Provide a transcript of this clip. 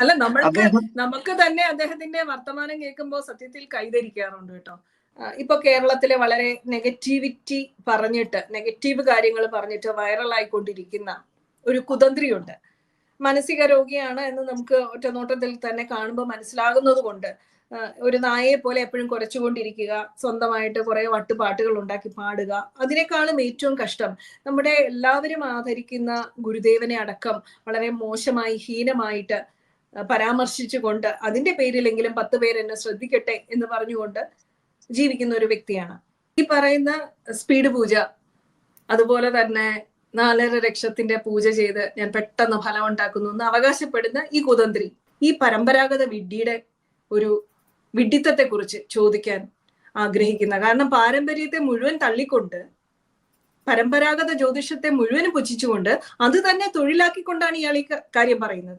അല്ല നമ്മൾക്ക് നമുക്ക് തന്നെ അദ്ദേഹത്തിന്റെ വർത്തമാനം കേൾക്കുമ്പോൾ സത്യത്തിൽ കൈതരിക്കാറുണ്ട് കേട്ടോ. ഇപ്പൊ കേരളത്തിലെ വളരെ നെഗറ്റിവിറ്റി പറഞ്ഞിട്ട് നെഗറ്റീവ് കാര്യങ്ങൾ പറഞ്ഞിട്ട് വൈറലായിക്കൊണ്ടിരിക്കുന്ന ഒരു കുതന്ത്രിയുണ്ട്. മാനസിക രോഗിയാണ് എന്ന് നമുക്ക് ഒറ്റനോട്ടത്തിൽ തന്നെ കാണുമ്പോൾ മനസ്സിലാകുന്നത് കൊണ്ട് ഒരു നായയെ പോലെ എപ്പോഴും കുറച്ചുകൊണ്ടിരിക്കുക സ്വന്തമായിട്ട് കുറെ വട്ടുപാട്ടുകൾ ഉണ്ടാക്കി പാടുക അതിനേക്കാളും ഏറ്റവും കഷ്ടം നമ്മുടെ എല്ലാവരും ആദരിക്കുന്ന ഗുരുദേവനെ അടക്കം വളരെ മോശമായി ഹീനമായിട്ട് പരാമർശിച്ചുകൊണ്ട് അതിന്റെ പേരിലെങ്കിലും പത്ത് പേര് എന്നെ ശ്രദ്ധിക്കട്ടെ എന്ന് പറഞ്ഞുകൊണ്ട് ജീവിക്കുന്ന ഒരു വ്യക്തിയാണ്. ഈ പറയുന്ന സ്പീഡ് പൂജ അതുപോലെ തന്നെ നാലര രക്ഷത്തിന്റെ പൂജ ചെയ്ത് ഞാൻ പെട്ടെന്ന് ഫലം ഉണ്ടാക്കുന്നു എന്ന് അവകാശപ്പെടുന്ന ഈ കുതന്ത്രി ഈ പരമ്പരാഗത വിഡ്ഢിയുടെ ഒരു വിഡ്ഢിത്തത്തെ കുറിച്ച് ചോദിക്കാൻ ആഗ്രഹിക്കുന്ന. കാരണം പാരമ്പര്യത്തെ മുഴുവൻ തള്ളിക്കൊണ്ട് പരമ്പരാഗത ജ്യോതിഷത്തെ മുഴുവനും പുച്ഛിച്ചുകൊണ്ട് അത് തന്നെ തൊഴിലാക്കിക്കൊണ്ടാണ് ഇയാൾ ഈ കാര്യം പറയുന്നത്.